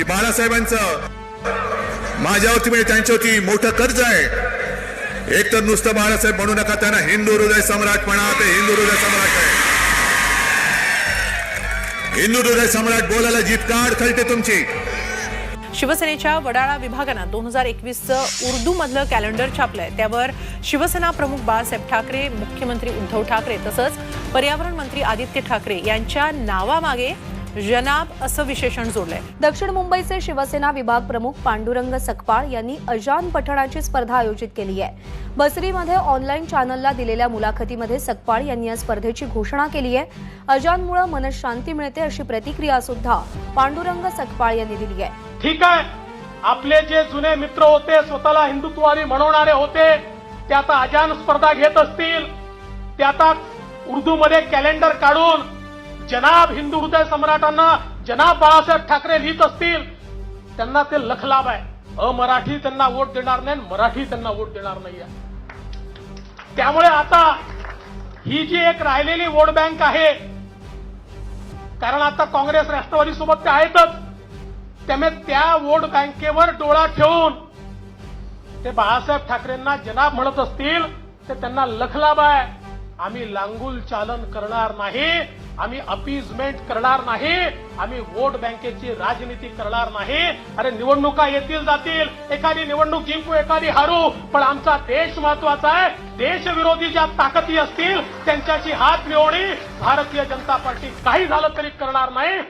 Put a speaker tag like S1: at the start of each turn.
S1: की बाळासाहेबांचं माझ्यावरती म्हणजे त्यांच्यावरती मोठं कर्ज आहे. एक तर नुसतं बाळासाहेब म्हणू नका त्यांना हिंदू हृदय सम्राट म्हणा ते हिंदू हृदय सम्राट आहे. हिंदू हृदय सम्राट बोलायला जीत काढ खलते तुमची.
S2: शिवसेनेच्या वडाळा विभागानं दोन हजार एकवीसचं उर्दू मधलं कॅलेंडर छापलंय. त्यावर शिवसेना प्रमुख बाळासाहेब ठाकरे मुख्यमंत्री उद्धव ठाकरे तसंच पर्यावरण मंत्री आदित्य ठाकरे यांच्या नावामागे जनाब असं विशेषण जोडलंय.
S3: दक्षिण मुंबईचे शिवसेना विभाग प्रमुख पांडुरंग सकपाळ यांनी अजान पठणाची स्पर्धा आयोजित केली आहे. बसरीमध्ये ऑनलाईन चॅनलला दिलेल्या मुलाखतीमध्ये सकपाळ यांनी या स्पर्धेची घोषणा केली आहे. अजानमुळे मनशांती मिळते अशी प्रतिक्रिया सुद्धा पांडुरंग सकपाळ यांनी दिली आहे.
S4: ठीक आहे. आपले जे जुने मित्र होते स्वतःला हिंदुत्ववादी म्हणवणारे होते ते आता अजान स्पर्धा घेत असतील. ते आता उर्दू मध्ये कॅलेंडर काढून जनाब हिंदू हृदय सम्राटांना जनाब बाळासाहेब ठाकरे लिहित असतील त्यांना ते लखलाभ आहे. अमराठी त्यांना वोट देणार नाही मराठी त्यांना वोट देणार नाही त्यामुळे आता ही जी एक राहिलेली वोट बँक आहे कारण आता काँग्रेस राष्ट्रवादी सोबत ते आहेतच त्यामुळे त्या वोट बँकेवर डोळा ठेवून ते बाळासाहेब ठाकरेंना जनाब म्हणत असतील तर त्यांना लखलाभ आहे. आम्ही लांगुल चालन करणार नाही. आम्ही अपीजमेंट करणार नाही आम्ही वोट बँकेची राजनीती करणार नाही. अरे निवडणुका येतील जातील एखादी निवडणूक जिंकू एखादी हारू पण आमचा देश महत्त्वाचा आहे. देशविरोधी ज्या ताकदी असतील त्यांच्याशी हात मिळवणी भारतीय जनता पार्टी काही झालं तरी करणार नाही.